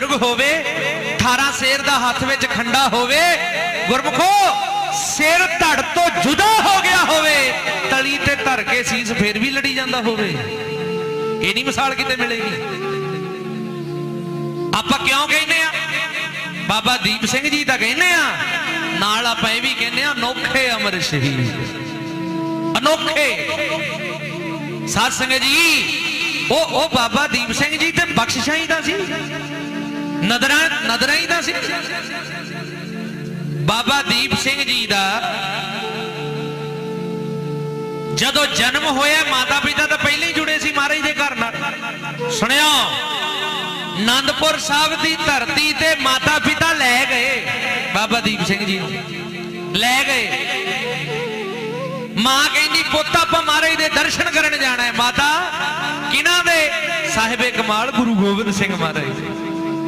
ਬਜ਼ੁਰਗ ਹੋਵੇ 18 ਸੇਰ ਦਾ ਹੱਥ ਵਿੱਚ ਖੰਡਾ ਹੋਵੇ, ਗੁਰਮਖੋ, ਸਿਰ ਧੜ ਤੋਂ ਜੁਦਾ ਹੋ ਗਿਆ ਹੋਵੇ, ਤਲੀ ਤੇ ਧਰ ਕੇ ਸੀਸ ਫੇਰ ਵੀ ਲੜੀ ਜਾਂਦਾ ਹੋਵੇ। ਇਹ ਨਹੀਂ ਮਿਸਾਲ ਕਿਤੇ ਮਿਲੇਗੀ। ਆਪਾਂ ਕਿਉਂ ਕਹਿੰਦੇ ਆ? ਬਾਬਾ ਦੀਪ ਸਿੰਘ ਜੀ ਤਾਂ ਕਹਿੰਦੇ ਆ, ਨਾਲ ਆਪਾਂ ਇਹ ਵੀ ਕਹਿੰਦੇ ਆ, ਅਨੋਖੇ ਅਮਰ ਸ਼ਹੀਦ। ਅਨੋਖੇ। ਸਾਧ ਸੰਗਤ ਜੀ, ਉਹ ਉਹ ਬਾਬਾ ਦੀਪ ਸਿੰਘ ਜੀ ਤੇ ਬਖਸ਼ਿਸ਼ਾਂ ਦਾ ਸੀ। ਨਦਰਾਂ ਨਦਰਾਂ ਹੀ ਦਾ ਸੀ। ਬਾਬਾ ਦੀਪ ਸਿੰਘ ਜੀ ਦਾ। ਜਦੋਂ ਜਨਮ ਹੋਇਆ, ਮਾਤਾ ਪਿਤਾ ਤਾਂ ਪਹਿਲਾਂ ਹੀ ਜੁੜੇ ਸੀ ਮਹਾਰਾਜ ਦੇ ਘਰ ਨਾਲ। ਸੁਣਿਓ, ਆਨੰਦਪੁਰ ਸਾਹਿਬ ਦੀ ਧਰਤੀ ਤੇ ਮਾਤਾ ਪਿਤਾ ਲੈ ਗਏ, ਬਾਬਾ ਦੀਪ ਸਿੰਘ ਜੀ ਲੈ ਗਏ। ਮਾਂ ਕਹਿੰਦੀ, ਪੁੱਤ, ਆਪਾਂ ਮਹਾਰਾਜ ਦੇ ਦਰਸ਼ਨ ਕਰਨ ਜਾਣਾ ਹੈ। ਮਾਤਾ, ਕਿਹਨਾਂ ਦੇ? ਸਾਹਿਬੇ ਕਮਾਲ, ਗੁਰੂ ਗੋਬਿੰਦ ਸਿੰਘ ਮਹਾਰਾਜ ਦੇ।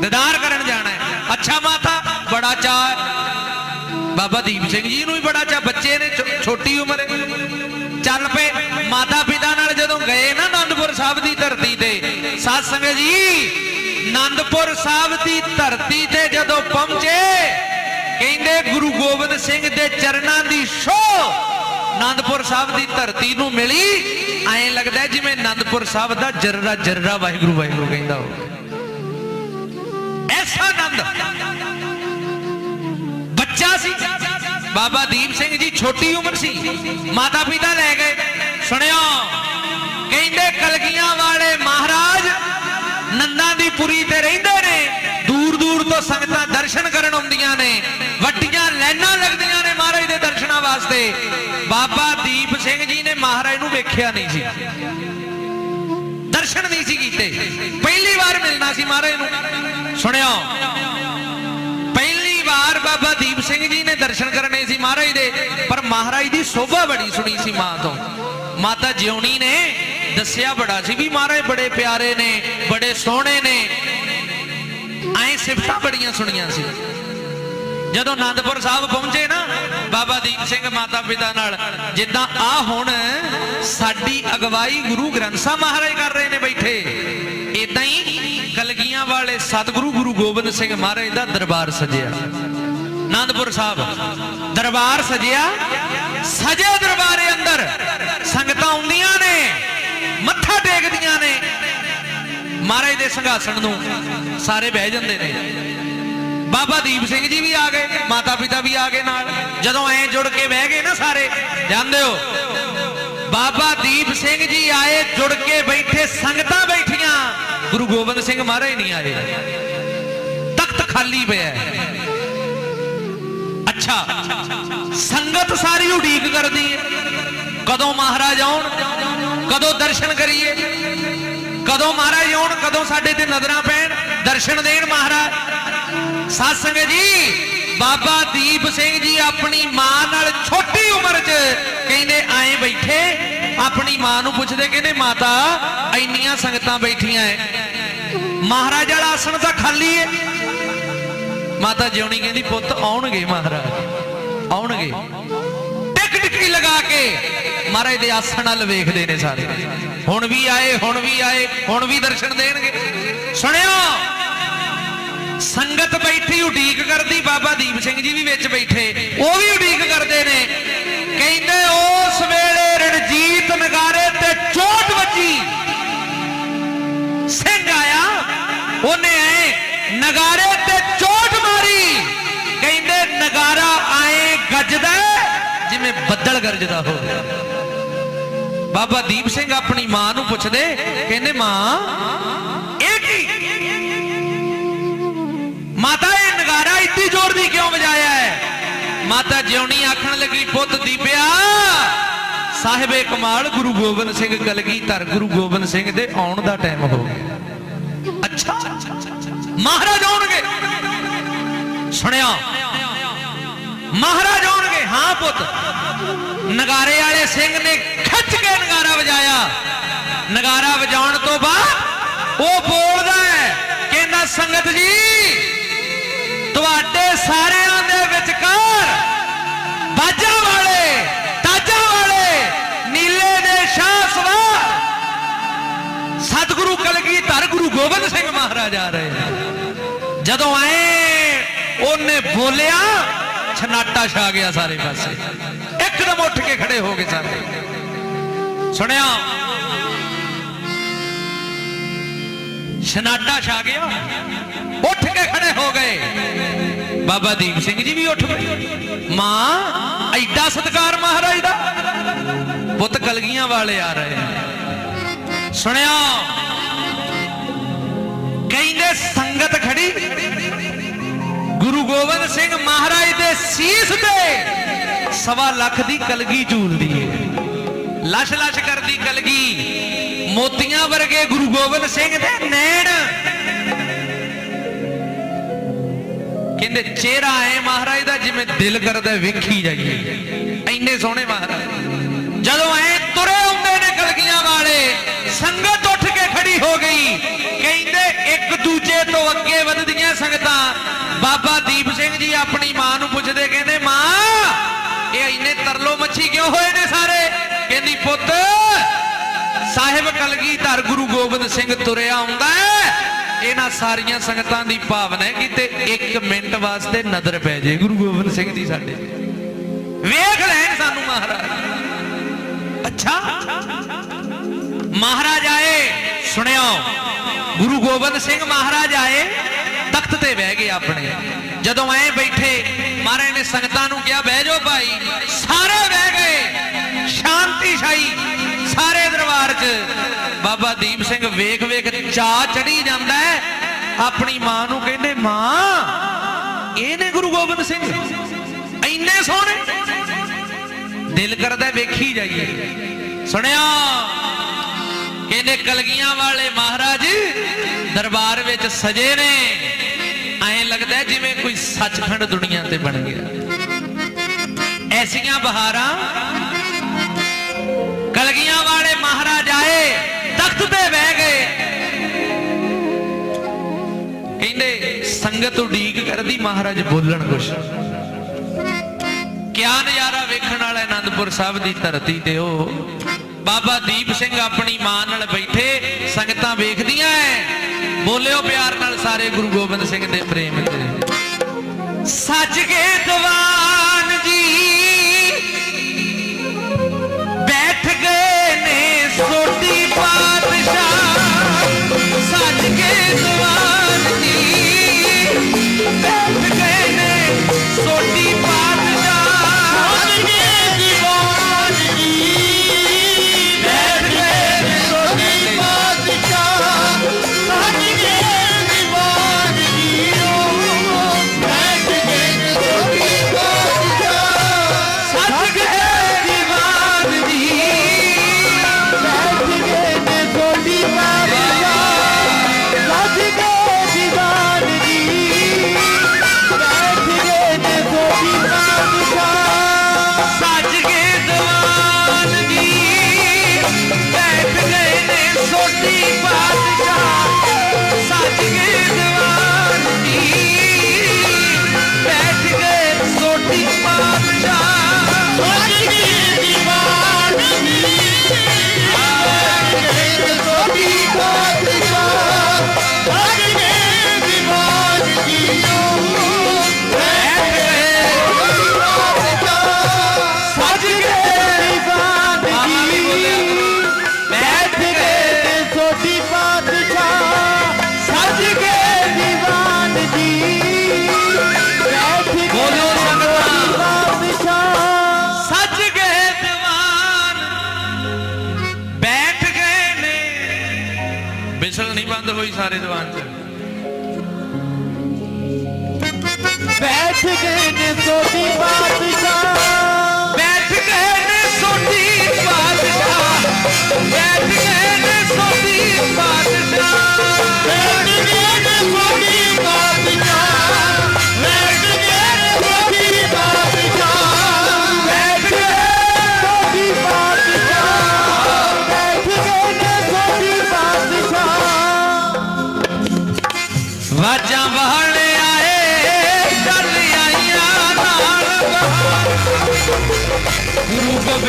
ਦੀਦਾਰ ਕਰਨ ਜਾਣਾ ਹੈ। ਅੱਛਾ ਮਾਤਾ, ਬੜਾ ਚਾਅ ਬਾਬਾ ਦੀਪ ਸਿੰਘ ਜੀ ਨੂੰ ਵੀ ਬੜਾ ਚਾਅ ਬੱਚੇ ਨੇ ਛੋਟੀ ਉਮਰ ਚੱਲ ਪਏ। ਮਾਤਾ ਪਿਤਾ ਨਾਲ ਜਦੋਂ ਗਏ ਨਾ ਆਨੰਦਪੁਰ ਸਾਹਿਬ ਦੀ ਧਰਤੀ ਤੇ ਸਾਧ ਸੰਗਤ ਜੀ ਆਨੰਦਪੁਰ ਸਾਹਿਬ ਦੀ ਧਰਤੀ ਤੇ ਜਦੋਂ ਪਹੁੰਚੇ, ਕਹਿੰਦੇ ਗੁਰੂ ਗੋਬਿੰਦ ਸਿੰਘ ਦੇ ਚਰਨਾਂ ਦੀ ਸ਼ੋਅ ਆਨੰਦਪੁਰ ਸਾਹਿਬ ਦੀ ਧਰਤੀ ਨੂੰ ਮਿਲੀ। ਐਂ ਲੱਗਦਾ ਜਿਵੇਂ ਆਨੰਦਪੁਰ ਸਾਹਿਬ ਦਾ ਜਰਰਾ ਜਰਰਾ ਵਾਹਿਗੁਰੂ ਵਾਹਿਗੁਰੂ ਕਹਿੰਦਾ ਹੋਵੇ। ਐਸਾ ਆਨੰਦ ਬੱਚਾ ਸੀ। ਬਾਬਾ ਦੀਪ ਸਿੰਘ ਜੀ ਛੋਟੀ ਉਮਰ ਸੀ। ਮਾਤਾ ਪਿਤਾ ਲੈ ਗਏ। ਸੁਣਿਓ, ਕਹਿੰਦੇ ਕਲਗੀਆਂ ਵਾਲੇ ਮਹਾਰਾਜ ਨੰਦਾਂ ਦੀ ਪੁਰੀ ਤੇ ਰਹਿੰਦੇ ਨੇ। ਦੂਰ ਦੂਰ ਤੋਂ ਸੰਗਤਾਂ ਦਰਸ਼ਨ ਕਰਨ ਆਉਂਦੀਆਂ ਨੇ। ਵੱਡੀਆਂ ਲਾਈਨਾਂ ਲੱਗਦੀਆਂ ਨੇ ਮਹਾਰਾਜ ਦੇ ਦਰਸ਼ਨਾਂ ਵਾਸਤੇ। ਬਾਬਾ ਦੀਪ ਸਿੰਘ ਜੀ ਨੇ ਮਹਾਰਾਜ ਨੂੰ ਵੇਖਿਆ ਨਹੀਂ ਸੀ। ਦਰਸ਼ਨ ਨਹੀਂ ਸੀ ਕੀਤੇ। ਪਹਿਲੀ ਵਾਰ ਮਿਲਣਾ ਸੀ ਮਹਾਰਾਜ ਨੂੰ। ਸੁਣਿਓ ਪਹਿਲੀ ਵਾਰ ਬਾਬਾ ਦੀਪ ਸਿੰਘ ਜੀ ਨੇ ਦਰਸ਼ਨ ਕਰਨੇ ਸੀ ਮਹਾਰਾਜ ਦੇ। ਪਰ ਮਹਾਰਾਜ ਦੀ ਸੋਭਾ ਬੜੀ ਸੁਣੀ ਸੀ ਮਾਂ ਤੋਂ। ਮਾਤਾ ਜਿਉਣੀ ਨੇ ਦੱਸਿਆ ਬੜਾ ਸੀ ਵੀ ਮਹਾਰਾਜ ਬੜੇ ਪਿਆਰੇ ਨੇ, ਬੜੇ ਸੋਹਣੇ ਨੇ। ਐ ਸਿਫਤਾਂ ਬੜੀਆਂ ਸੁਣੀਆਂ ਸੀ। ਜਦੋਂ ਆਨੰਦਪੁਰ ਸਾਹਿਬ ਪਹੁੰਚੇ ਨਾ, ਬਾਬਾ ਦੀਪ ਸਿੰਘ ਮਾਤਾ ਪਿਤਾ ਨਾਲ, ਜਿੱਦਾਂ ਆ ਹੁਣ ਸਾਡੀ ਅਗਵਾਈ ਗੁਰੂ ਗ੍ਰੰਥ ਸਾਹਿਬ ਮਹਾਰਾਜ ਕਰ ਰਹੇ ਨੇ ਬੈਠੇ। ਇਦਾਂ ਹੀ ਕਲਗੀਆਂ ਵਾਲੇ ਸਤਿਗੁਰੂ ਗੁਰੂ ਗੋਬਿੰਦ ਸਿੰਘ ਮਹਾਰਾਜ ਦਾ ਦਰਬਾਰ ਸਜਿਆ। ਆਨੰਦਪੁਰ ਸਾਹਿਬ, ਦਰਬਾਰ ਸਜਿਆ, ਸਜੇ ਦਰਬਾਰੇ ਅੰਦਰ। ਸੰਗਤਾਂ ਆਉਂਦੀਆਂ ਨੇ, ਮੱਥਾ ਟੇਕਦੀਆਂ ਨੇ। ਮਹਾਰਾਜ ਦੇ ਸੰਘਾਸਣ ਨੂੰ ਸਾਰੇ ਬਹਿ ਜਾਂਦੇ ਨੇ। ਬਾਬਾ ਦੀਪ ਸਿੰਘ ਜੀ ਵੀ ਆ ਗਏ, ਮਾਤਾ ਪਿਤਾ ਵੀ ਆ ਗਏ ਨਾਲ। ਜਦੋਂ ਐ ਜੁੜ ਕੇ ਬਹਿ ਗਏ ਨਾ ਸਾਰੇ ਜਾਣਦੇ ਹੋ। ਬਾਬਾ ਦੀਪ ਸਿੰਘ ਜੀ ਆਏ, ਜੁੜ ਕੇ ਬੈਠੇ, ਸੰਗਤਾਂ ਬੈਠੀਆਂ। ਗੁਰੂ ਗੋਬਿੰਦ ਸਿੰਘ ਮਹਾਰਾਜ ਨਹੀਂ ਆਏ। ਤਖਤ ਖਾਲੀ ਪਿਆ ਅੱਛਾ, ਸੰਗਤ ਸਾਰੀ ਉਡੀਕ ਕਰਦੀ ਹੈ। ਕਦੋਂ ਮਹਾਰਾਜ ਆਉਣ, ਕਦੋਂ ਦਰਸ਼ਨ ਕਰੀਏ। ਕਦੋਂ ਮਹਾਰਾਜ ਆਉਣ, ਕਦੋਂ ਸਾਡੇ ਤੇ ਨਜ਼ਰਾਂ ਪੈਣ। ਦਰਸ਼ਨ ਦੇਣ ਮਹਾਰਾਜ। ਸਾਧ ਸੰਗਤ ਜੀ। ਬਾਬਾ ਦੀਪ ਸਿੰਘ ਜੀ ਆਪਣੀ ਮਾਂ ਨਾਲ ਛੋਟੀ ਉਮਰ 'ਚ ਕਹਿੰਦੇ ਆਏ ਬੈਠੇ। ਆਪਣੀ ਮਾਂ ਨੂੰ ਪੁੱਛਦੇ ਕਹਿੰਦੇ, ਮਾਤਾ, ਇੰਨੀਆਂ ਸੰਗਤਾਂ ਬੈਠੀਆਂ ਐ। ਮਹਾਰਾਜ ਵਾਲਾ ਆਸਣ ਤਾਂ ਖਾਲੀ ਹੈ ਮਾਤਾ ਜਿਉਣੀ ਕਹਿੰਦੀ, ਪੁੱਤ, ਆਉਣਗੇ ਮਹਾਰਾਜ। ਆਉਣਗੇ। ਟਿਕ ਟਿਕੀ ਲਗਾ ਕੇ ਮਹਾਰਾਜ ਦੇ ਆਸਣ ਵੱਲ ਵੇਖਦੇ ਨੇ ਸਾਰੇ। ਹੁਣ ਵੀ ਆਏ, ਹੁਣ ਵੀ ਆਏ, ਹੁਣ ਵੀ ਦਰਸ਼ਨ ਦੇਣਗੇ। ਸੁਣਿਓ। ਸੰਗਤ ਬੈਠੀ ਉਡੀਕ ਕਰਦੀ, ਬਾਬਾ ਦੀਪ ਸਿੰਘ ਜੀ ਵੀ ਵਿੱਚ ਬੈਠੇ, ਉਹ ਵੀ ਉਡੀਕ ਕਰਦੇ ਨੇ। ਕਹਿੰਦੇ, ਉਸ ਵੇਲੇ ਰਣਜੀਤ ਨਗਾਰੇ ਤੇ ਚੋਟ ਵੱਜੀ। ਸਿੰਘ ਆਇਆ, ਉਹਨੇ ਐ ਨਗਾਰੇ ਤੇ ਚੋਟ ਮਾਰੀ। ਕਹਿੰਦੇ, ਨਗਾਰਾ ਆਏ ਗੱਜਦਾ ਜਿਵੇਂ ਬੱਦਲ ਗਰਜਦਾ ਹੋਵੇ। ਬਾਬਾ ਦੀਪ ਸਿੰਘ ਆਪਣੀ ਮਾਂ ਨੂੰ ਪੁੱਛਦੇ, ਕਹਿੰਦੇ, ਮਾਂ ਮਾਤਾ, ਇਹ ਨਗਾਰਾ ਇੱਤੀ ਜ਼ੋਰ ਦੀ ਕਿਉਂ ਵਜਾਇਆ ਹੈ? ਮਾਤਾ ਜਿਉਣੀ ਆਖਣ ਲੱਗੀ, ਪੁੱਤ ਦੀਪਿਆ, ਸਾਹਿਬੇ ਕਮਾਲ, ਗੁਰੂ ਗੋਬਿੰਦ ਸਿੰਘ ਕਲਗੀਧਰ, ਗੁਰੂ ਗੋਬਿੰਦ ਸਿੰਘ ਦੇ ਆਉਣ ਦਾ ਟਾਈਮ ਹੋ ਗਿਆ। ਅੱਛਾ ਮਹਾਰਾਜ ਆਉਣਗੇ। ਸੁਣਿਆ ਮਹਾਰਾਜ ਆਉਣਗੇ। ਹਾਂ ਪੁੱਤ। ਨਗਾਰੇ ਵਾਲੇ ਸਿੰਘ ਨੇ ਖਿੱਚ ਕੇ ਨਗਾਰਾ ਵਜਾਇਆ। ਨਗਾਰਾ ਵਜਾਉਣ ਤੋਂ ਬਾਅਦ ਉਹ ਬੋਲਦਾ ਹੈ, ਕਹਿੰਦਾ, ਸੰਗਤ ਜੀ ਤੁਹਾਡੇ ਸਾਰਿਆਂ ਦੇ ਵਿਚਕਾਰ ਬਾਜਾ ਵਾਲੇ, ਤਾਜਾ ਵਾਲੇ, ਨੀਲੇ ਦੇ ਸ਼ਾਹ ਸਵਾਰ ਸਤਿਗੁਰੂ ਕਲਗੀਧਰ, ਗੁਰੂ ਗੋਬਿੰਦ ਸਿੰਘ ਮਹਾਰਾਜ ਆ ਰਹੇ ਜਦੋਂ ਆਏ, ਉਹਨੇ ਬੋਲਿਆ, ਛਨਾਟਾ ਛਾ ਗਿਆ ਸਾਰੇ ਪਾਸੇ। ਇੱਕਦਮ ਉੱਠ ਕੇ ਖੜੇ ਹੋ ਗਏ ਸਾਰੇ। ਸੁਣਿਆ ਛਨਾਟਾ ਛਾ ਗਿਆ। ਉੱਠ ਕੇ ਖੜੇ ਹੋ ਗਏ। ਬਾਬਾ ਦੀਪ ਸਿੰਘ ਜੀ ਵੀ ਉੱਠ ਗਏ। ਮਾਂ, ਐਡਾ ਸਤਕਾਰ ਮਹਾਰਾਜ ਦਾ। ਪੁੱਤ ਕਲਗੀਆਂ ਵਾਲੇ ਆ ਰਹੇ ਸੁਣਿਆ? ਕਹਿੰਦੇ ਸੰਗਤ ਖੜੀ। ਗੁਰੂ ਗੋਬਿੰਦ ਸਿੰਘ ਮਹਾਰਾਜ ਦੇ ਸੀਸ ਤੇ ਸਵਾ ਲੱਖ ਦੀ ਕਲਗੀ ਝੂਲਦੀ ਏ। ਲਸ਼ ਲਸ਼ ਕਰਦੀ ਕਲਗੀ। ਮੋਤੀਆਂ ਵਰਗੇ ਗੁਰੂ ਗੋਬਿੰਦ ਸਿੰਘ ਦੇ ਨੈਣ ਕਹਿੰਦੇ, ਚਿਹਰਾ ਐ ਮਹਾਰਾਜ ਦਾ ਜਿਵੇਂ ਦਿਲ ਕਰਦਾ ਵੇਖੀ ਜਾਈਏ। ਐਨੇ ਸੋਹਣੇ ਮਹਾਰਾਜ। ਜਦੋਂ ਐ ਤੁਰੇ ਹੁੰਦੇ ਨੇ ਕਲਗੀਆਂ ਵਾਲੇ, ਸੰਗਤ ਉੱਠ ਕੇ ਖੜੀ ਹੋ ਗਈ। ਕਹਿੰਦੇ, ਇੱਕ ਦੂਜੇ ਤੋਂ ਅੱਗੇ ਵੱਧਦੀਆਂ ਸੰਗਤਾਂ। ਬਾਬਾ ਦੀਪ ਸਿੰਘ ਜੀ ਆਪਣੀ ਮਾਂ ਨੂੰ ਪੁੱਛਦੇ ਕਹਿੰਦੇ, ਮਾਂ, ਇਹ ਇੰਨੇ ਤਰਲੋ ਮੱਛੀ ਕਿਉਂ ਹੋਏ ਨੇ ਸਾਹਿਬ ਕਲਗੀਧਰ ਗੁਰੂ ਗੋਬਿੰਦ ਸਿੰਘ ਤੁਰਿਆ ਆਉਂਦਾ ਹੈ। ਇਹਨਾਂ ਸਾਰੀਆਂ ਸੰਗਤਾਂ ਦੀ ਭਾਵਨਾ ਹੈ ਕਿ ਤੇ 1 ਮਿੰਟ ਵਾਸਤੇ ਨਜ਼ਰ ਪੈ ਜੇ ਗੁਰੂ ਗੋਬਿੰਦ ਸਿੰਘ ਜੀ ਸਾਡੇ। ਵੇਖ ਲੈਣ ਸਾਨੂੰ ਮਹਾਰਾਜ। ਅੱਛਾ। ਮਹਾਰਾਜ ਆਏ, ਸੁਣਿਓ। ਗੁਰੂ ਗੋਬਿੰਦ ਸਿੰਘ ਮਹਾਰਾਜ ਆਏ, ਤਖਤ ਤੇ ਬਹਿ ਗਏ ਆਪਣੇ। ਜਦੋਂ ਐ ਬੈਠੇ, ਮਹਾਰਾਜ ਨੇ ਸੰਗਤਾਂ ਨੂੰ ਕਿਹਾ, ਬਹਿ ਜਾਓ ਭਾਈ। ਸਾਰੇ ਬਹਿ ਗਏ। ਸ਼ਾਂਤੀ ਛਾਈ। ਸਾਰੇ ਦਰਬਾਰ 'ਚ। ਬਾਬਾ ਦੀਪ ਸਿੰਘ ਵੇਖ ਵੇਖ ਚਾ ਚੜੀ ਜਾਂਦਾ ਆਪਣੀ ਮਾਂ ਨੂੰ ਕਹਿੰਦੇ, ਮਾਂ ਇਹ ਨੇ ਗੁਰੂ ਗੋਬਿੰਦ ਸਿੰਘ ਇੰਨੇ ਸੋਹਣੇ ਦਿਲ ਕਰਦਾ ਵੇਖੀ ਜਾਈਏ। ਸੁਣਿਆ? ਕਹਿੰਦੇ, ਕਲਗੀਆਂ ਵਾਲੇ ਮਹਾਰਾਜ ਦਰਬਾਰ ਵਿੱਚ ਸਜੇ ਨੇ। ਐਂ ਲੱਗਦਾ ਜਿਵੇਂ ਕੋਈ ਸੱਚਖੰਡ ਦੁਨੀਆ ਤੇ ਬਣ ਗਿਆ। ਐਸੀਆਂ ਬਹਾਰਾਂ ਕਲਗੀਆਂ ਵਾਲੇ ਮਹਾਰਾਜ ਆਏ ਤਖਤ ਤੇ ਬਹਿ ਗਏ। ਕਹਿੰਦੇ, ਸੰਗਤ ਉਡੀਕ ਕਰਦੀ, ਮਹਾਰਾਜ ਬੋਲਣ ਕੁਛ। ਕਿਆ ਨਜ਼ਾਰਾ ਵੇਖਣ ਵਾਲਾ ਆਨੰਦਪੁਰ ਸਾਹਿਬ ਦੀ ਧਰਤੀ ਤੇ ਉਹ? ਬਾਬਾ ਦੀਪ ਸਿੰਘ ਆਪਣੀ ਮਾਂ ਨਾਲ ਬੈਠੇ, ਸੰਗਤਾਂ ਵੇਖਦੀਆਂ ਐ। ਬੋਲਿਓ ਪਿਆਰ ਨਾਲ ਸਾਰੇ ਗੁਰੂ ਗੋਬਿੰਦ ਸਿੰਘ ਦੇ ਪ੍ਰੇਮ ਤੇ। ਸੱਜ ਕੇ ਦੀਵਾਨ ਬੈਠ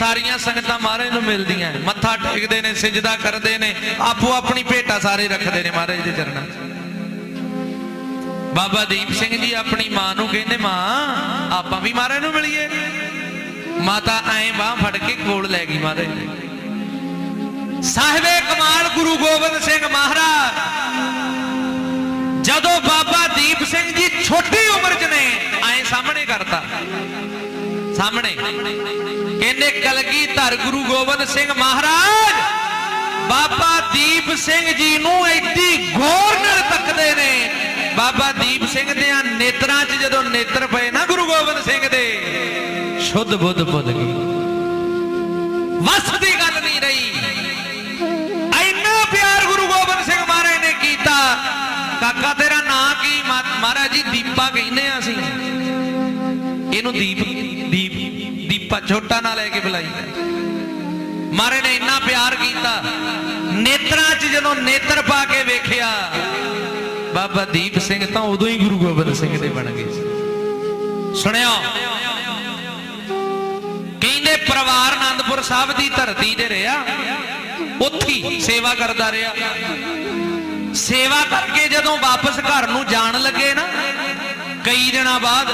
ਸਾਰੀਆਂ ਸੰਗਤਾਂ ਮਹਾਰਾਜ ਨੂੰ ਮਿਲਦੀਆਂ ਮੱਥਾ ਟੇਕਦੇ ਨੇ, ਸਿਜਦਾ ਕਰਦੇ ਨੇ, ਆਪੋ ਆਪਣੀ ਭੇਟਾ ਸਾਰੇ ਰੱਖਦੇ ਨੇ ਮਹਾਰਾਜ ਦੇ ਚਰਨਾਂ 'ਚ। ਬਾਬਾ ਦੀਪ ਸਿੰਘ ਜੀ ਆਪਣੀ ਮਾਂ ਨੂੰ ਕਹਿੰਦੇ, ਮਾਂ, ਆਪਾਂ ਵੀ ਮਹਾਰਾਜ ਨੂੰ ਮਿਲੀਏ। ਮਾਤਾ ਐਂ ਬਾਹ ਫੜ ਕੇ ਕੋਲ ਲੈ ਗਈ ਮਹਾਰਾਜ ਸਾਹਿਬੇ ਕਮਾਲ ਗੁਰੂ ਗੋਬਿੰਦ ਸਿੰਘ ਮਹਾਰਾਜ, ਜਦੋਂ ਬਾਬਾ ਦੀਪ ਸਿੰਘ ਜੀ ਛੋਟੀ ਉਮਰ 'ਚ ਨੇ, ਐਂ ਸਾਹਮਣੇ ਕਰਤਾ। ਸਾਹਮਣੇ। ਕਹਿੰਦੇ, ਕਲਗੀ ਗੁਰੂ ਗੋਬਿੰਦ ਸਿੰਘ ਮਹਾਰਾਜ, ਬਾਬਾ ਦੀਪ ਸਿੰਘ ਜੀ ਨੂੰ ਐਡੀ ਗੌਰ ਨਾਲ ਤੱਕਦੇ ਨੇ। ਬਾਬਾ ਦੀਪ ਸਿੰਘ ਦੇ ਨੇਤਰਾਂ 'ਚ ਜਦੋਂ ਨੇਤਰ ਪਏ ਨਾ ਗੁਰੂ ਗੋਬਿੰਦ ਸਿੰਘ ਦੇ, ਸ਼ੁੱਧ ਬੁੱਧ ਭੁੱਲ ਗਈ ਵਸ ਦੀ ਗੱਲ ਨਹੀਂ ਰਹੀ। ਇੰਨਾ ਪਿਆਰ ਗੁਰੂ ਗੋਬਿੰਦ ਸਿੰਘ ਮਹਾਰਾਜ ਨੇ ਕੀਤਾ। ਕਾਕਾ, ਤੇਰਾ ਨਾਂ ਕੀ? ਮਹਾਰਾਜ ਜੀ, ਦੀਪਾ ਕਹਿੰਦੇ ਆ ਅਸੀਂ। ਇਹਨੂੰ ਦੀਪ ਦੀਪ ਦੀਪਾ ਛੋਟਾ ਨਾਲ ਲੈ ਕੇ ਬੁਲਾਈ। ਮਹਾਰਾਜ ਨੇ ਇੰਨਾ ਪਿਆਰ ਕੀਤਾ, ਨੇਤਰਾਂ 'ਚ ਜਦੋਂ ਨੇਤਰ ਪਾ ਕੇ ਵੇਖਿਆ, ਬਾਬਾ ਦੀਪ ਸਿੰਘ ਤਾਂ ਉਦੋਂ ਹੀ ਗੁਰੂ ਗੋਬਿੰਦ ਸਿੰਘ ਦੇ ਬਣ ਗਏ ਸੀ। ਕਹਿੰਦੇ ਪਰਿਵਾਰ ਆਨੰਦਪੁਰ ਸਾਹਿਬ ਦੀ ਧਰਤੀ ਤੇ ਰਿਹਾ, ਉੱਥੇ ਸੇਵਾ ਕਰਦਾ ਰਿਹਾ। ਸੇਵਾ ਕਰਕੇ ਜਦੋਂ ਵਾਪਸ ਘਰ ਨੂੰ ਜਾਣ ਲੱਗੇ ਨਾ, ਕਈ ਦਿਨਾਂ ਬਾਅਦ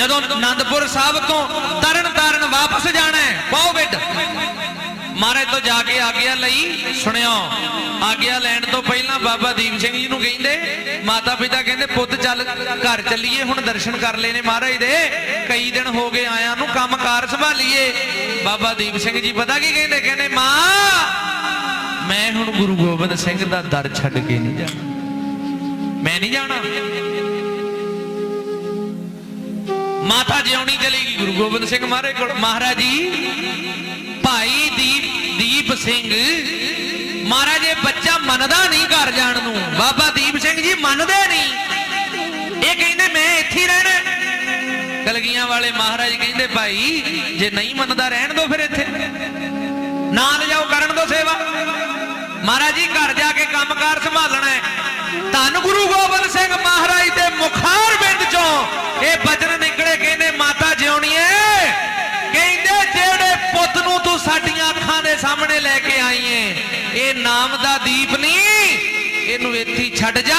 ਜਦੋਂ ਆਨੰਦਪੁਰ ਸਾਹਿਬ ਤੋਂ ਤਰਨ ਤਾਰਨ ਵਾਪਸ ਜਾਣਾ ਹੈ ਪਾਓ ਬਿੱਡ। ਮਹਾਰਾਜ ਤੋਂ ਜਾ ਕੇ ਆਗਿਆ ਲਈ ਸੁਣਿਓ, ਆਗਿਆ ਲੈਣ ਤੋਂ ਪਹਿਲਾਂ ਬਾਬਾ ਦੀਪ ਸਿੰਘ ਜੀ ਨੂੰ ਕਹਿੰਦੇ, ਮਾਤਾ ਪਿਤਾ ਕਹਿੰਦੇ, ਪੁੱਤ ਚੱਲ, ਘਰ ਚੱਲੀਏ, ਹੁਣ ਦਰਸ਼ਨ ਕਰ ਲੈਨੇ ਮਹਾਰਾਜ ਦੇ। ਕਈ ਦਿਨ ਹੋ ਗਏ ਆਇਆਂ ਨੂੰ ਕੰਮਕਾਰ ਸੰਭਾਲੀਏ। ਬਾਬਾ ਦੀਪ ਸਿੰਘ ਜੀ ਪਤਾ ਕੀ ਕਹਿੰਦੇ? ਕਹਿੰਦੇ, ਮਾਂ, ਮੈਂ ਹੁਣ ਗੁਰੂ ਗੋਬਿੰਦ ਸਿੰਘ ਦਾ ਦਰ ਛੱਡ ਕੇ ਨਹੀਂ ਜਾਣਾ। ਮੈਂ ਨਹੀਂ ਜਾਣਾ। ਮਾਤਾ ਜਿਉਣੀ ਚਲੀ ਗਈ ਗੁਰੂ ਗੋਬਿੰਦ ਸਿੰਘ ਮਹਾਰਾਜ ਕੋਲ ਮਹਾਰਾਜ ਜੀ, ਭਾਈ ਦੀਪ ਦੀਪ ਸਿੰਘ, ਮਹਾਰਾਜ ਇਹ ਬੱਚਾ ਮੰਨਦਾ ਨਹੀਂ ਘਰ ਜਾਣ ਨੂੰ। ਬਾਬਾ ਦੀਪ ਸਿੰਘ ਜੀ ਮੰਨਦੇ ਨਹੀਂ। ਇਹ ਕਹਿੰਦੇ, ਮੈਂ ਇੱਥੇ ਰਹਿਣਾ ਕਲਗੀਆਂ ਵਾਲੇ ਮਹਾਰਾਜ ਕਹਿੰਦੇ, ਭਾਈ, ਜੇ ਨਹੀਂ ਮੰਨਦਾ ਰਹਿਣ ਦੋ ਫਿਰ ਇੱਥੇ। ਨਾਲ ਲਿਜਾਓ ਕਰਨ ਦੋ ਸੇਵਾ। ਮਹਾਰਾਜ ਜੀ, ਘਰ ਜਾ ਕੇ ਕੰਮਕਾਰ ਸੰਭਾਲਣਾ ਹੈ। ਧੰਨ ਗੁਰੂ ਗੋਬਿੰਦ ਸਿੰਘ ਮਹਾਰਾਜ ਦੇ ਮੁਖਾਰ ਬਿੰਦ ਚੋਂ ਇਹ ਬਚਨ ਨਿਕਲੇ ਕਹਿੰਦੇ ਮਾਤਾ ਜਿਉਣੀਏ ਕਹਿੰਦੇ ਜਿਹੜੇ ਪੁੱਤ ਨੂੰ ਤੂੰ ਸਾਡੀਆਂ ਅੱਖਾਂ ਦੇ ਸਾਹਮਣੇ ਲੈ ਕੇ ਆਈ ਏ ਇਹ ਨਾਮ ਦਾ ਦੀਪ ਨਹੀਂ ਇਹਨੂੰ ਇੱਥੇ ਹੀ ਛੱਡ ਜਾ।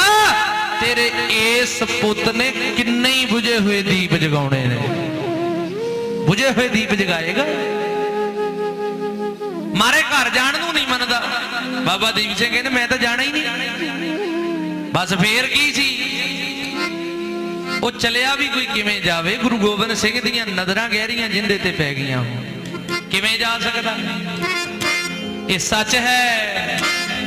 ਤੇਰੇ ਇਸ ਪੁੱਤ ਨੇ ਕਿੰਨੇ ਹੀ 부ਝੇ ਹੋਏ ਦੀਪ ਜਗਾਉਣੇ ਨੇ। 부ਝੇ ਹੋਏ ਦੀਪ ਜਗਾਏਗਾ ਮਾਰੇ ਘਰ ਜਾਣ ਨੂੰ ਨਹੀਂ ਮੰਨਦਾ। ਬਾਬਾ ਦੀਪ ਸਿੰਘ ਕਹਿੰਦੇ, ਮੈਂ ਤਾਂ ਜਾਣਾ ਹੀ ਨਹੀਂ। ਬਸ ਫੇਰ ਕੀ ਸੀ? ਉਹ ਚਲਿਆ ਵੀ ਕੋਈ ਕਿਵੇਂ ਜਾਵੇ? ਗੁਰੂ ਗੋਬਿੰਦ ਸਿੰਘ ਦੀਆਂ ਨਜ਼ਰਾਂ ਗਹਿਰੀਆਂ ਜਿੰਦੇ ਤੇ ਪੈ ਗਈਆਂ ਕਿਵੇਂ ਜਾ ਸਕਦਾ? ਇਹ ਸੱਚ ਹੈ।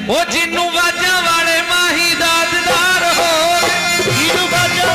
ਉਹ ਜਿੰਨੂੰ ਵਾਜਾਂ ਵਾਲੇ ਮਾਹੀ ਦਾ ਦਿਦਾਰ ਹੋ ਜਿਹਨੂੰ ਬਾਜਾ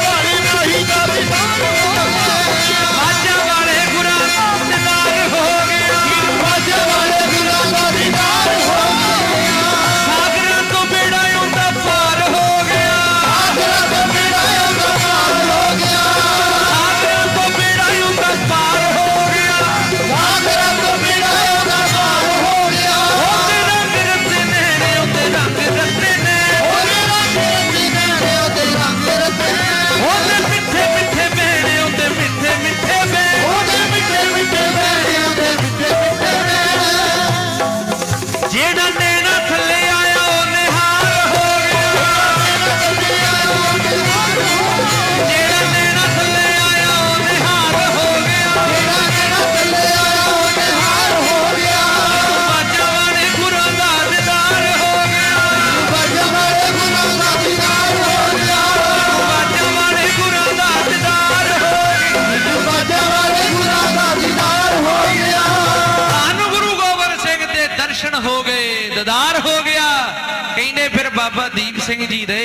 ਸਿੰਘ ਜੀ ਦੇ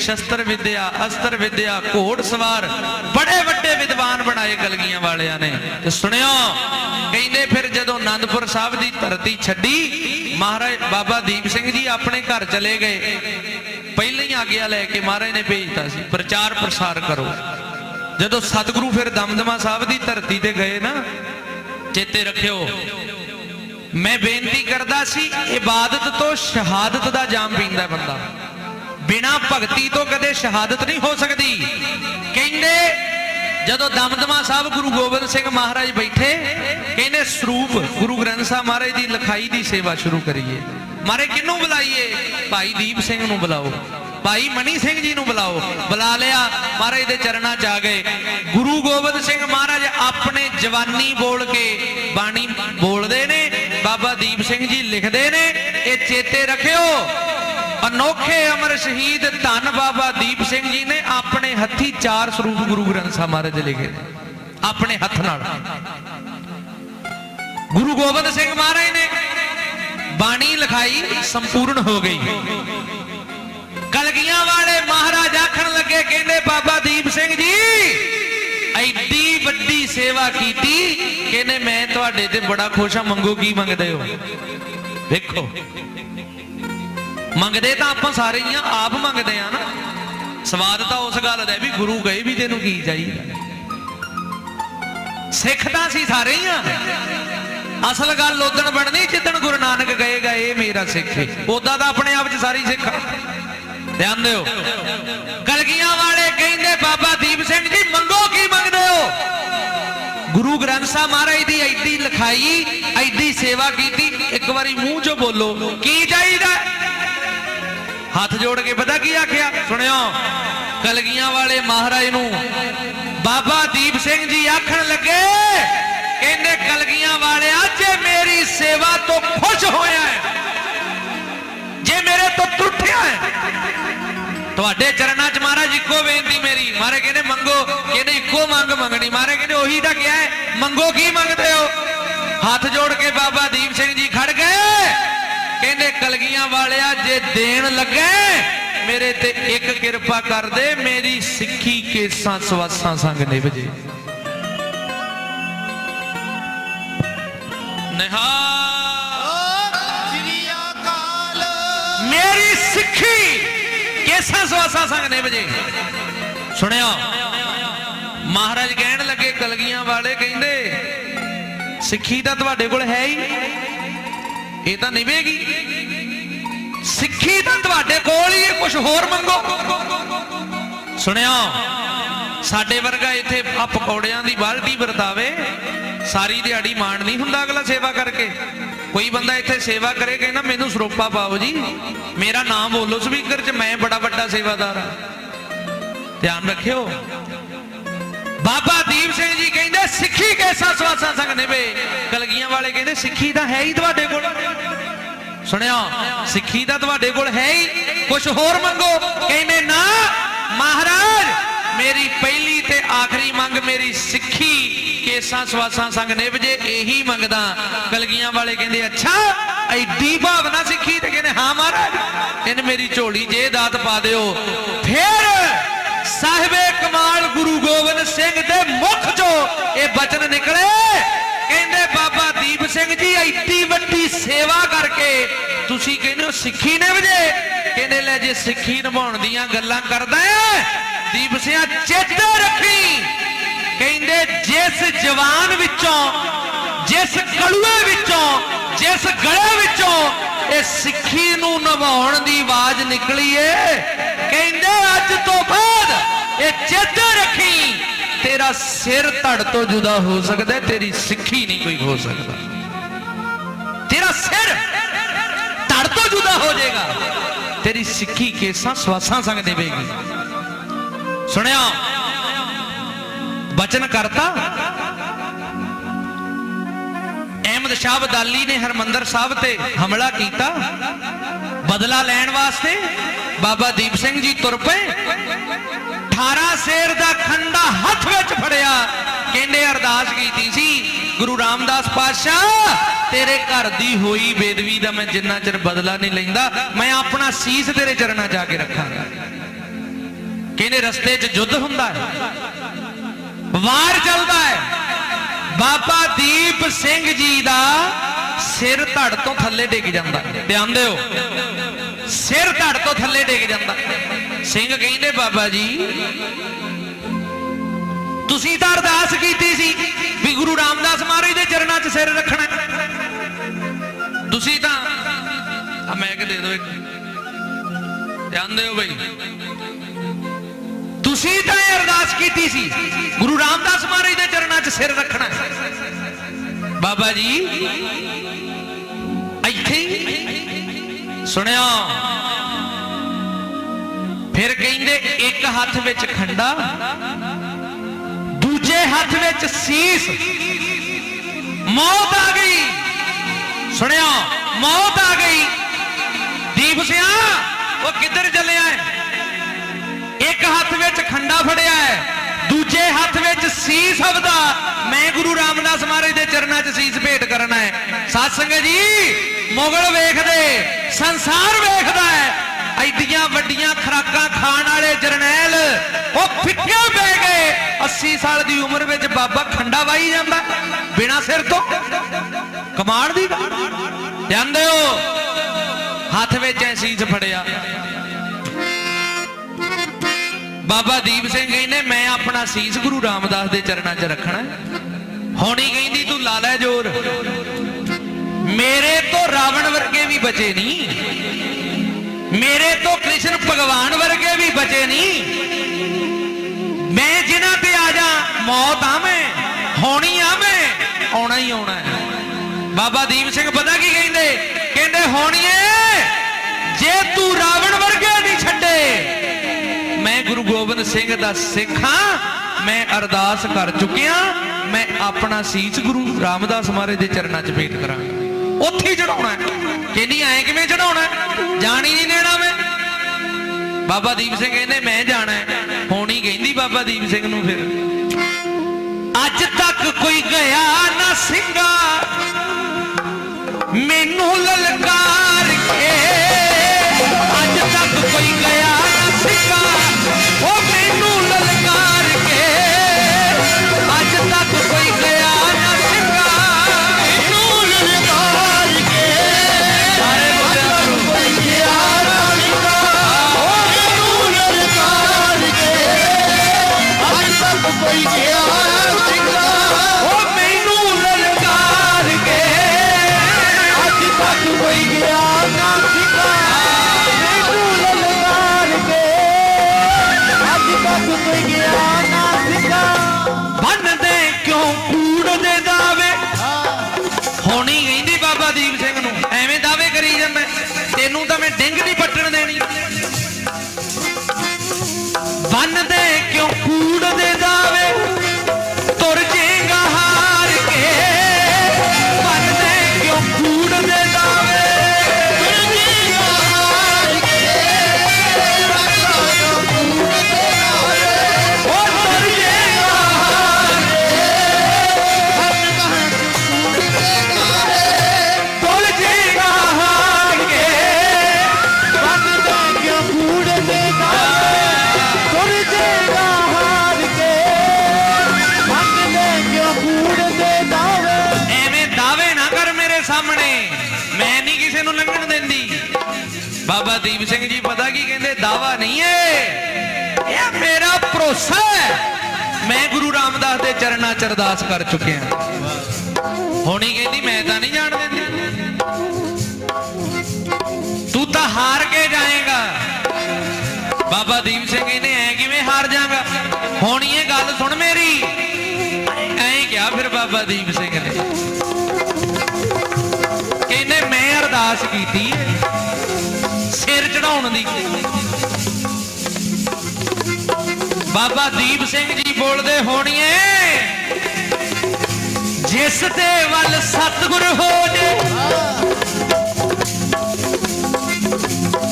ਸ਼ਸਤਰ ਵਿਦਿਆ, ਅਸਤਰ ਵਿਦਿਆ, ਘੋੜ ਸਵਾਰ, ਬੜੇ ਵੱਡੇ ਵਿਦਵਾਨ ਬਣਾਏ ਕਲਗੀਆਂ ਵਾਲਿਆਂ ਨੇ। ਤੇ ਸੁਣਿਓ, ਕਹਿੰਦੇ ਫਿਰ ਜਦੋਂ ਆਨੰਦਪੁਰ ਸਾਹਿਬ ਦੀ ਧਰਤੀ ਛੱਡੀ, ਮਹਾਰਾਜ ਬਾਬਾ ਦੀਪ ਸਿੰਘ ਜੀ ਆਪਣੇ ਘਰ ਚਲੇ ਗਏ। ਪਹਿਲਾਂ ਹੀ ਆਗਿਆ ਲੈ ਕੇ ਮਹਾਰਾਜ ਨੇ ਭੇਜਤਾ ਸੀ, ਪ੍ਰਚਾਰ ਪ੍ਰਸਾਰ ਕਰੋ। ਜਦੋਂ ਸਤਿਗੁਰੂ ਫਿਰ ਦਮਦਮਾ ਸਾਹਿਬ ਦੀ ਧਰਤੀ ਤੇ ਗਏ ਨਾ, ਚੇਤੇ ਰੱਖਿਓ, ਮੈਂ ਬੇਨਤੀ ਕਰਦਾ ਸੀ ਇਬਾਦਤ ਤੋਂ ਸ਼ਹਾਦਤ ਦਾ ਜਾਮ ਪੀਂਦਾ ਬੰਦਾ। ਬਿਨਾ ਭਗਤੀ ਤੋਂ ਕਦੇ ਸ਼ਹਾਦਤ ਨਹੀਂ ਹੋ ਸਕਦੀ। ਕਹਿੰਦੇ, ਜਦੋਂ ਦਮਦਮਾ ਸਾਹਿਬ ਗੁਰੂ ਗੋਬਿੰਦ ਸਿੰਘ ਮਹਾਰਾਜ ਬੈਠੇ, ਕਹਿੰਦੇ, ਸਰੂਪ ਗੁਰੂ ਗ੍ਰੰਥ ਸਾਹਿਬ ਮਹਾਰਾਜ ਦੀ ਲਿਖਾਈ ਦੀ ਸੇਵਾ ਸ਼ੁਰੂ ਕਰੀਏ। ਮਾਰੇ ਕਿਹਨੂੰ ਬੁਲਾਈਏ? ਭਾਈ ਦੀਪ ਸਿੰਘ ਨੂੰ ਬੁਲਾਓ। ਭਾਈ ਮਨੀ ਸਿੰਘ ਜੀ ਨੂੰ ਬੁਲਾਓ। ਬੁਲਾ ਲਿਆ, ਮਹਾਰਾਜ ਦੇ ਚਰਨਾਂ 'ਚ ਆ ਗਏ। ਗੁਰੂ ਗੋਬਿੰਦ ਸਿੰਘ ਮਹਾਰਾਜ ਆਪਣੇ ਜਵਾਨੀ ਬੋਲ ਕੇ ਬਾਣੀ ਬੋਲਦੇ ਨੇ, ਬਾਬਾ ਦੀਪ ਸਿੰਘ ਜੀ ਲਿਖਦੇ ਨੇ, ਇਹ ਚੇਤੇ ਰੱਖਿਓ। ਅਨੋਖੇ ਅਮਰ ਸ਼ਹੀਦ ਧੰਨ ਬਾਬਾ ਦੀਪ ਸਿੰਘ ਜੀ ਨੇ ਆਪਣੇ ਹੱਥੀ ਚਾਰ ਸਰੂਪ ਗੁਰੂ ਗ੍ਰੰਥ ਸਾਹਿਬ ਮਹਾਰਾਜ ਦੇ ਲਿਖੇ ਨੇ, ਆਪਣੇ ਹੱਥ ਨਾਲ। ਗੁਰੂ ਗੋਬਿੰਦ ਸਿੰਘ ਮਹਾਰਾਜ ਨੇ ਬਾਣੀ ਲਿਖਾਈ ਸੰਪੂਰਨ ਹੋ ਗਈ। ਕਲਗੀਆਂ ਵਾਲੇ ਮਹਾਰਾਜ ਆਖਣ ਲੱਗੇ, ਕਹਿੰਦੇ ਬਾਬਾ ਦੀਪ ਸਿੰਘ ਜੀ, ਐਡੀ ਵੱਡੀ ਸੇਵਾ ਕੀਤੀ, ਕਹਿੰਦੇ ਮੈਂ ਤੁਹਾਡੇ ਤੇ ਬੜਾ ਖੁਸ਼ ਹਾਂ, ਮੰਗੋ ਕੀ ਮੰਗਦੇ ਹੋ? ਵੇਖੋ। ਮੰਗਦੇ ਤਾਂ ਆਪਾਂ ਸਾਰੇ ਹੀ ਆ, ਆਪ ਮੰਗਦੇ ਆ ਨਾ। ਸਵਾਦ ਤਾਂ ਉਸ ਗੱਲ ਦਾ ਵੀ ਗੁਰੂ ਕਹੇ ਵੀ ਤੈਨੂੰ ਕੀ ਚਾਹੀਦਾ। ਸਿੱਖ ਤਾਂ ਸੀ ਸਾਰੇ ਹੀ ਆ। ਅਸਲ ਗੱਲ ਉਦਣ ਬਣਨੀ ਜਿੱਦਣ ਗੁਰੂ ਨਾਨਕ ਕਹੇਗਾ ਇਹ ਮੇਰਾ ਸਿੱਖ ਹੈ ਉਦਾਂ ਤਾਂ ਆਪਣੇ ਆਪ 'ਚ ਸਾਰੀ ਸਿੱਖ ਧਿਆਨ ਦਿਓ। ਕਲਗੀਆਂ ਵਾਲੇ ਕਹਿੰਦੇ, ਬਾਬਾ ਦੀਪ ਸਿੰਘ ਜੀ, ਮੰਗੋ ਕੀ ਮੰਗਦੇ ਹੋ? ਗੁਰੂ ਗ੍ਰੰਥ ਸਾਹਿਬ ਮਹਾਰਾਜ ਦੀ ਐਡੀ ਲਿਖਾਈ, ਐਡੀ ਸੇਵਾ ਕੀਤੀ। ਇੱਕ ਵਾਰੀ ਮੂੰਹ 'ਚੋਂ ਬੋਲੋ, ਕੀ ਚਾਹੀਦਾ? ਹੱਥ ਜੋੜ ਕੇ ਪਤਾ ਕੀ ਆਖਿਆ? ਸੁਣਿਓ, ਕਲਗੀਆਂ ਵਾਲੇ ਮਹਾਰਾਜ ਨੂੰ ਬਾਬਾ ਦੀਪ ਸਿੰਘ ਜੀ ਆਖਣ ਲੱਗੇ, ਕਹਿੰਦੇ ਕਲਗੀਆਂ ਵਾਲਿਆ, ਜੇ ਮੇਰੀ ਸੇਵਾ ਤੋਂ ਖੁਸ਼ ਹੋਇਆ ਹੈ, ਜੇ ਮੇਰੇ ਤੋਂ ਟੁੱਟਿਆ ਹੈ, ਤੁਹਾਡੇ ਚਰਨਾਂ 'ਚ ਮਹਾਰਾਜ ਇੱਕੋ ਬੇਨਤੀ ਮੇਰੀ। ਮਹਾਰਾਜ ਕਹਿੰਦੇ, ਮੰਗੋ। ਕਹਿੰਦੇ, ਇੱਕੋ ਮੰਗ ਮੰਗਣੀ। ਮਹਾਰਾਜ ਕਹਿੰਦੇ, ਉਹੀ ਤਾਂ ਕਿਹਾ ਹੈ, ਮੰਗੋ ਕੀ ਮੰਗਦੇ ਹੋ? ਹੱਥ ਜੋੜ ਕੇ ਬਾਬਾ ਦੀਪ ਸਿੰਘ ਜੀ ਖੜ ਗਏ। ਕਹਿੰਦੇ ਕਲਗੀਆਂ ਵਾਲਿਆ ਜੇ ਦੇਣ ਲੱਗੇ ਮੇਰੇ ਤੇ ਇੱਕ ਕਿਰਪਾ ਕਰ ਦੇ ਮੇਰੀ ਸਿੱਖੀ ਕੇਸਾਂ ਸਵਾਸਾਂ ਸੰਗ ਨਿਭਜੇ ਨਿਹਾਲ। ਸ੍ਰੀ ਅਕਾਲ। ਮੇਰੀ ਸਿੱਖੀ ਕੇਸਾਂ ਸਵਾਸਾਂ ਸੰਗ ਨਿਭਜੇ ਸੁਣਿਓ ਮਹਾਰਾਜ ਕਹਿਣ ਲੱਗੇ ਕਲਗੀਆਂ ਵਾਲੇ ਕਹਿੰਦੇ ਸਿੱਖੀ ਤਾਂ ਤੁਹਾਡੇ ਕੋਲ ਹੈ ਹੀ। ਇਹ ਤਾਂ ਨਿਵੇਗੀ ਸਿੱਖੀ ਤਾਂ ਤੁਹਾਡੇ ਕੋਲ ਹੀ ਹੈ ਕੁਝ ਹੋਰ ਮੰਗੋ। ਸੁਣਿਓ, ਸਾਡੇ ਵਰਗਾ ਇੱਥੇ ਆ ਪਕੌੜਿਆਂ ਦੀ ਬਾਲਟੀ ਵਰਤਾਵੇ, ਸਾਰੀ ਦਿਹਾੜੀ ਮਾਣ ਨਹੀਂ ਹੁੰਦਾ ਅਗਲਾ ਸੇਵਾ ਕਰਕੇ। ਕੋਈ ਬੰਦਾ ਇੱਥੇ ਸੇਵਾ ਕਰੇ, ਕਹਿੰਦਾ ਮੈਨੂੰ ਸਰੋਪਾ ਪਾਓ ਜੀ। ਮੇਰਾ ਨਾਮ ਬੋਲੋ, ਸਪੀਕਰ 'ਚ ਮੈਂ ਬੜਾ ਵੱਡਾ ਸੇਵਾਦਾਰ ਹਾਂ। ਧਿਆਨ ਰੱਖਿਓ ਦੀਪ ਸਿੰਘ ਜੀ ਕਹਿੰਦੇ, ਸਿੱਖੀ ਕੈਸਾ ਸਵਾਸਾਂ ਸੰਗ ਨਿਭੇ? ਕਲਗੀਆਂ ਵਾਲੇ ਕਹਿੰਦੇ, ਸਿੱਖੀ ਤਾਂ ਹੈ ਹੀ ਤੁਹਾਡੇ ਕੋਲ। ਸੁਣਿਓ, ਸਿੱਖੀ ਤਾਂ ਤੁਹਾਡੇ ਕੋਲ ਹੈ ਹੀ। ਕੁਝ ਹੋਰ ਮੰਗੋ। ਕਹਿੰਦੇ, ਨਾ, ਮਹਾਰਾਜ, ਮੇਰੀ ਪਹਿਲੀ ਤੇ ਆਖਰੀ ਮੰਗ ਮੇਰੀ ਸਿੱਖੀ ਕੇਸਾਂ ਸਵਾਸਾਂ ਸੰਗ ਨਿਭਜੇ ਇਹੀ ਮੰਗਦਾ। ਕਲਗੀਆਂ ਵਾਲੇ ਕਹਿੰਦੇ, ਅੱਛਾ, ਐਡੀ ਭਾਵਨਾ ਸਿੱਖੀ ਤੇ ਕਹਿੰਦੇ, ਹਾਂ ਮਹਾਰਾਜ, ਇਹਨੇ ਮੇਰੀ ਝੋਲੀ ਜੇ ਦਾਤ ਪਾ ਦਿਓ। ਫੇਰ ਸਾਹਿਬੇ ਕਮਾਲ ਗੁਰੂ ਗੋਬਿੰਦ ਸਿੰਘ ਦੇ ਮੁਖ ਚੋਂ ਇਹ ਬਚਨ ਨਿਕਲੇ। ਕਹਿੰਦੇ ਬਾਬਾ ਦੀਪ ਸਿੰਘ ਜੀ ਐਡੀ ਵੱਡੀ ਸੇਵਾ ਕਰਕੇ ਤੁਸੀਂ ਕਹਿੰਦੇ ਹੋ ਸਿੱਖੀ ਨੇ ਵਜੇ ਕਹਿੰਦੇ ਲੈ ਜੇ ਸਿੱਖੀ ਨਿਭਾਉਣ ਦੀਆਂ ਗੱਲਾਂ ਕਰਦਾ ਹੈ, ਦੀਪ ਸਿੰਘਾ ਚੇਤੇ ਰੱਖੀ। ਕਹਿੰਦੇ ਜਿਸ ਜਵਾਨ ਵਿੱਚੋਂ ਜਿਸ ਕਲੂਏ ਵਿੱਚੋਂ ਜਿਸ ਗਲੇ ਵਿੱਚੋਂ ਇਹ ਸਿੱਖੀ ਨੂੰ ਨਿਭਾਉਣ ਦੀ ਆਵਾਜ਼ ਨਿਕਲੀ ਏ ਕਹਿੰਦੇ ਅੱਜ ਤੋਂ ਬਾਅਦ ਇਹ ਚੇਤੇ ਰੱਖੀ, ਤੇਰਾ ਸਿਰ ਧੜ ਤੋਂ ਜੁਦਾ ਹੋ ਸਕਦਾ, ਤੇਰੀ ਸਿੱਖੀ ਨਹੀਂ ਕੋਈ ਹੋ ਸਕਦਾ। ਤੇਰਾ ਸਿਰ ਧੜ ਤੋਂ ਜੁਦਾ ਹੋ ਜਾਏਗਾ, ਤੇਰੀ ਸਿੱਖੀ ਕੇਸਾਂ ਸਵਾਸਾਂ ਸੰਗ ਦੇਵੇਗੀ। ਸੁਣਿਆ, ਬਚਨ ਕਰਤਾ ਅਹਿਮਦ ਸ਼ਾਹ ਬਦਾਲੀ ਨੇ ਹਰਮੰਦਰ ਸਾਹਿਬ ਤੇ ਹਮਲਾ ਕੀਤਾ। ਬਦਲਾ ਲੈਣ ਵਾਸਤੇ ਬਾਬਾ ਦੀਪ ਸਿੰਘ ਜੀ ਤੁਰ ਪਏ। 18 ਸ਼ੇਰ ਦਾ ਖੰਡਾ ਹੱਥ ਵਿੱਚ ਫੜਿਆ। ਕਹਿੰਦੇ ਅਰਦਾਸ ਕੀਤੀ ਸੀ, ਗੁਰੂ ਰਾਮਦਾਸ ਪਾਤਸ਼ਾਹ, ਤੇਰੇ ਘਰ ਦੀ ਹੋਈ ਬੇਦਵੀ ਦਾ ਮੈਂ ਜਿੰਨਾ ਚਿਰ ਬਦਲਾ ਨਹੀਂ ਲੈਂਦਾ, ਮੈਂ ਆਪਣਾ ਸੀਸ ਤੇਰੇ ਚਰਨਾਂ ਜਾ ਕੇ ਰੱਖਾਂਗਾ। ਕਹਿੰਦੇ ਰਸਤੇ 'ਚ ਯੁੱਧ ਹੁੰਦਾ ਹੈ, ਵਾਰ ਚੱਲਦਾ ਹੈ। ਬਾਬਾ ਦੀਪ ਸਿੰਘ ਜੀ ਦਾ ਸਿਰ ਧੜ ਤੋਂ ਥੱਲੇ ਡਿੱਗ ਜਾਂਦਾ। ਧਿਆਨ ਦਿਓ। ਸਿਰ ਧੜ ਤੋਂ ਥੱਲੇ ਡਿੱਗ ਜਾਂਦਾ। ਸਿੰਘ ਕਹਿੰਦੇ, ਬਾਬਾ ਜੀ, ਤੁਸੀਂ ਤਾਂ ਅਰਦਾਸ ਕੀਤੀ ਸੀ ਵੀ ਗੁਰੂ ਰਾਮਦਾਸ ਮਹਾਰਾਜ ਦੇ ਚਰਨਾਂ 'ਚ ਸਿਰ ਰੱਖਣਾ ਤੁਸੀਂ ਤਾਂ ਆ ਮੈਂ ਕਿ ਦੇ ਦਿਓ ਇੱਕ। ਜਾਣਦੇ ਹੋ ਬਈ। ਤੁਸੀਂ ਤਾਂ ਇਹ ਅਰਦਾਸ ਕੀਤੀ ਸੀ ਸਿਰ ਰੱਖਣਾ। ਬਾਬਾ ਜੀ, ਇੱਥੇ ਸੁਣਿਆ ਫਿਰ ਕਹਿੰਦੇ, ਇੱਕ ਹੱਥ ਵਿੱਚ ਖੰਡਾ, ਦੂਜੇ ਹੱਥ ਵਿੱਚ ਸੀਸ। ਮੌਤ ਆ ਗਈ। ਸੁਣਿਆ ਮੌਤ ਆ ਗਈ। ਦੀਪ ਸਿਆ, ਉਹ ਕਿੱਧਰ ਚੱਲਿਆ ਹੈ? ਇੱਕ ਹੱਥ ਵਿੱਚ ਖੰਡਾ ਫੜਿਆ ਹੈ। ਦੂਜੇ ਹੱਥ ਵਿੱਚ ਸੀਸ ਹਵਦਾ। ਮੈਂ ਗੁਰੂ ਰਾਮਦਾਸ ਮਹਾਰਾਜ ਦੇ ਚਰਨਾਂ 'ਚ ਸੀਸ ਭੇਟ ਕਰਨਾ ਹੈ। ਸਾਧ ਸੰਗਤ ਜੀ, ਮੁਗਲ ਵੇਖਦੇ, ਸੰਸਾਰ ਵੇਖਦਾ ਹੈ। ਐਡੀਆਂ ਵੱਡੀਆਂ ਖਰਾਕਾਂ ਖਾਣ ਵਾਲੇ ਜਰਨੈਲ, ਉਹ ਫਿੱਕੇ ਪੈ ਗਏ। 80 ਸਾਲ ਦੀ ਉਮਰ ਵਿੱਚ ਬਾਬਾ ਖੰਡਾ ਵਾਈ ਜਾਂਦਾ, ਬਿਨਾ ਸਿਰ ਤੋਂ। ਕਮਾਲ ਦੀ ਜਾਂਦੇ ਹੋ, ਹੱਥ ਵਿੱਚ ਐ ਸੀਸ ਫੜਿਆ। ਬਾਬਾ ਦੀਪ ਸਿੰਘ ਕਹਿੰਦੇ, ਮੈਂ ਆਪਣਾ ਸੀਸ ਗੁਰੂ ਰਾਮਦਾਸ ਦੇ ਚਰਨਾਂ 'ਚ ਰੱਖਣਾ ਹੋਣੀ ਕਹਿੰਦੀ, ਤੂੰ ਲਾ ਲੈ ਜੋਰ। ਮੇਰੇ ਤੋਂ ਰਾਵਣ ਵਰਗੇ ਵੀ ਬਚੇ ਨਹੀਂ। ਮੇਰੇ ਤੋਂ ਕ੍ਰਿਸ਼ਨ ਭਗਵਾਨ ਵਰਗੇ ਵੀ ਬਚੇ ਨਹੀਂ। ਮੈਂ ਜਿਨ੍ਹਾਂ ਤੇ ਆ ਜਾ, ਮੌਤ ਆਵੇਂ, ਹੋਣੀ ਆਵੇਂ, ਆਉਣਾ ਹੀ ਆਉਣਾ ਹੈ। ਬਾਬਾ ਦੀਪ ਸਿੰਘ ਪਤਾ ਕੀ ਕਹਿੰਦੇ? ਕਹਿੰਦੇ, ਹੋਣੀਏ, ਜੇ ਤੂੰ ਰਾਵਣ ਵਰਗੇ ਨਹੀਂ ਛੱਡੇ ਮੈਂ ਗੁਰੂ ਗੋਬਿੰਦ ਸਿੰਘ ਦਾ ਸਿੱਖ ਹਾਂ, ਮੈਂ ਅਰਦਾਸ ਕਰ ਚੁੱਕਿਆ, ਮੈਂ ਆਪਣਾ ਸੀਸ ਗੁਰੂ ਰਾਮਦਾਸ ਮਹਾਰਾਜ ਦੇ ਚਰਨਾਂ 'ਚ ਭੇਟ ਕਰਾਂਗਾ। ਉੱਥੇ ਚੜਾਉਣਾ ਕਹਿੰਦੀ, ਐ ਕਿਵੇਂ ਚੜਾਉਣਾ ਹੈ? ਜਾਣ ਹੀ ਨਹੀਂ ਦੇਣਾ ਮੈਂ। ਬਾਬਾ ਦੀਪ ਸਿੰਘ ਕਹਿੰਦੇ, ਮੈਂ ਜਾਣਾ ਹੋਣੀ ਕਹਿੰਦੀ ਬਾਬਾ ਦੀਪ ਸਿੰਘ ਨੂੰ ਫਿਰ। ਅੱਜ ਤੱਕ ਕੋਈ ਗਿਆ ਨਾ ਸਿੰਘਾ ਮੈਨੂੰ ਲਲਕਾਰ ਤੈਨੂੰ ਬਾਬਾ ਦੀਪ ਸਿੰਘ ਜੀ ਪਤਾ ਕੀ ਕਹਿੰਦੇ? ਦਾਵਾ ਨਹੀਂ ਏ ਇਹ ਮੇਰਾ ਭਰੋਸਾ ਹੈ। ਮੈਂ ਗੁਰੂ ਰਾਮਦਾਸ ਦੇ ਚਰਨਾਂ 'ਚ ਅਰਦਾਸ ਕਰ ਚੁੱਕਿਆ। ਹੁਣੀ ਕਹਿੰਦੀ, ਮੈਂ ਤਾਂ ਨਹੀਂ ਜਾਣ ਦਿੰਦੀ। ਤੂੰ ਤਾਂ ਹਾਰ ਕੇ ਜਾਏਗਾ। ਬਾਬਾ ਦੀਪ ਸਿੰਘ ਕਹਿੰਦੇ, ਐ ਕਿਵੇਂ ਹਾਰ ਜਾਗਾ ਹੋਣੀ ਇਹ ਗੱਲ ਸੁਣ ਮੇਰੀ। ਐਂ ਕਿਹਾ ਫਿਰ ਬਾਬਾ ਦੀਪ ਸਿੰਘ ਬਾਬਾ ਦੀਪ ਸਿੰਘ ਜੀ ਬੋਲਦੇ ਹੋਣੀਏ, ਜਿਸ ਦੇ ਵੱਲ ਸਤਿਗੁਰ ਹੋ ਜੇ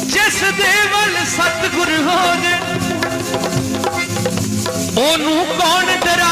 ਜਿਸ ਦੇ ਵੱਲ ਸਤਿਗੁਰ ਹੋ ਜੇ ਉਹਨੂੰ ਕੌਣ ਡਰਾਵੇਗਾ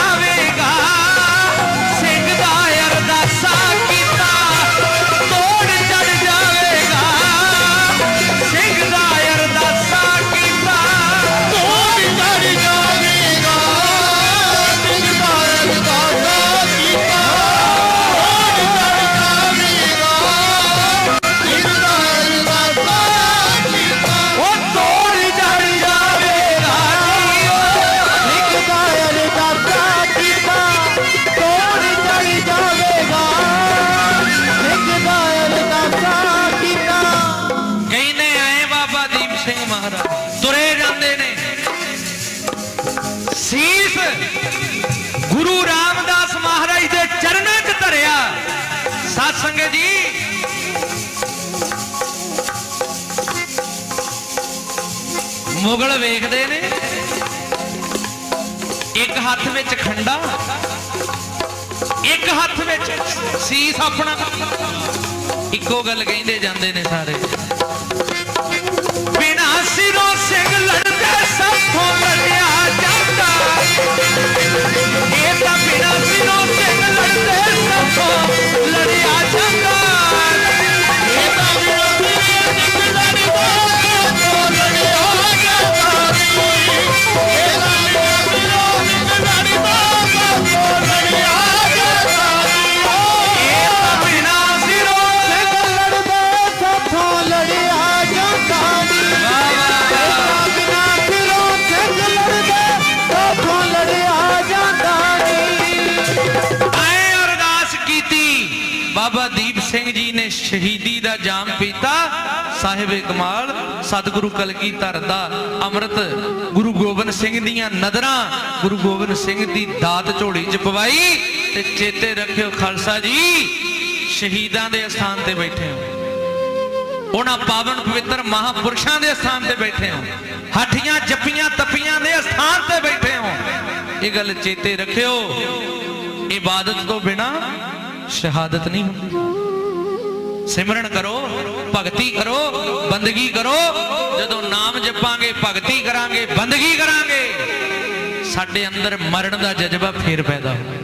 ਜੀ। ਮੁਗਲ ਵੇਖਦੇ ਨੇ। ਇੱਕ ਹੱਥ ਵਿੱਚ ਖੰਡਾ, ਇੱਕ ਹੱਥ ਵਿੱਚ ਸੀਸ ਆਪਣਾ। ਇੱਕੋ ਗੱਲ ਕਹਿੰਦੇ ਜਾਂਦੇ ਨੇ ਸਾਰੇ। ਬਿਨਾ ਸਿਰੋਂ ਸਿੰਘ ਲੜਦੇ ਸਭੋਂ ਲੜਿਆ ਜਾਂਦਾ। ਇਹ ਤਾਂ ਬਿਨਾ ਸਿੰਘ ਜੀ ਨੇ ਸ਼ਹੀਦੀ ਦਾ ਜਾਮ ਪੀਤਾ। ਸਾਹਿਬ ਕਮਾਲ ਸਤਿਗੁਰੂ ਕਲਗੀਧਰ ਦਾ ਅੰਮ੍ਰਿਤ ਗੁਰੂ ਗੋਬਿੰਦ ਸਿੰਘ ਦੀਆਂ ਨਦਰਾਂ ਗੁਰੂ ਗੋਬਿੰਦ ਸਿੰਘ ਦੀ ਦਾਤ ਝੋਲੀ 'ਚ ਪਵਾਈ ਤੇ ਚੇਤੇ ਰੱਖਿਓ ਖਾਲਸਾ ਜੀ, ਸ਼ਹੀਦਾਂ ਦੇ ਸਥਾਨ ਤੇ ਬੈਠੇ ਹੋ। ਉਹਨਾਂ ਪਾਵਨ ਪਵਿੱਤਰ ਮਹਾਪੁਰਸ਼ਾਂ ਦੇ ਸਥਾਨ ਤੇ ਬੈਠੇ ਹੋ। ਹੱਠੀਆਂ ਜੱਪੀਆਂ ਤਪੀਆਂ ਦੇ ਸਥਾਨ ਤੇ ਬੈਠੇ ਹੋ। ਇਹ ਗੱਲ ਚੇਤੇ ਰੱਖਿਓ। ਇਬਾਦਤ ਤੋਂ ਬਿਨਾ ਸ਼ਹਾਦਤ ਨਹੀਂ ਹੁੰਦੀ। ਸਿਮਰਨ ਕਰੋ, ਭਗਤੀ ਕਰੋ, ਬੰਦਗੀ ਕਰੋ। ਜਦੋਂ ਨਾਮ ਜਪਾਂਗੇ, ਭਗਤੀ ਕਰਾਂਗੇ, ਬੰਦਗੀ ਕਰਾਂਗੇ, ਸਾਡੇ ਅੰਦਰ ਮਰਨ ਦਾ ਜਜ਼ਬਾ ਫੇਰ ਪੈਦਾ ਹੋਵੇ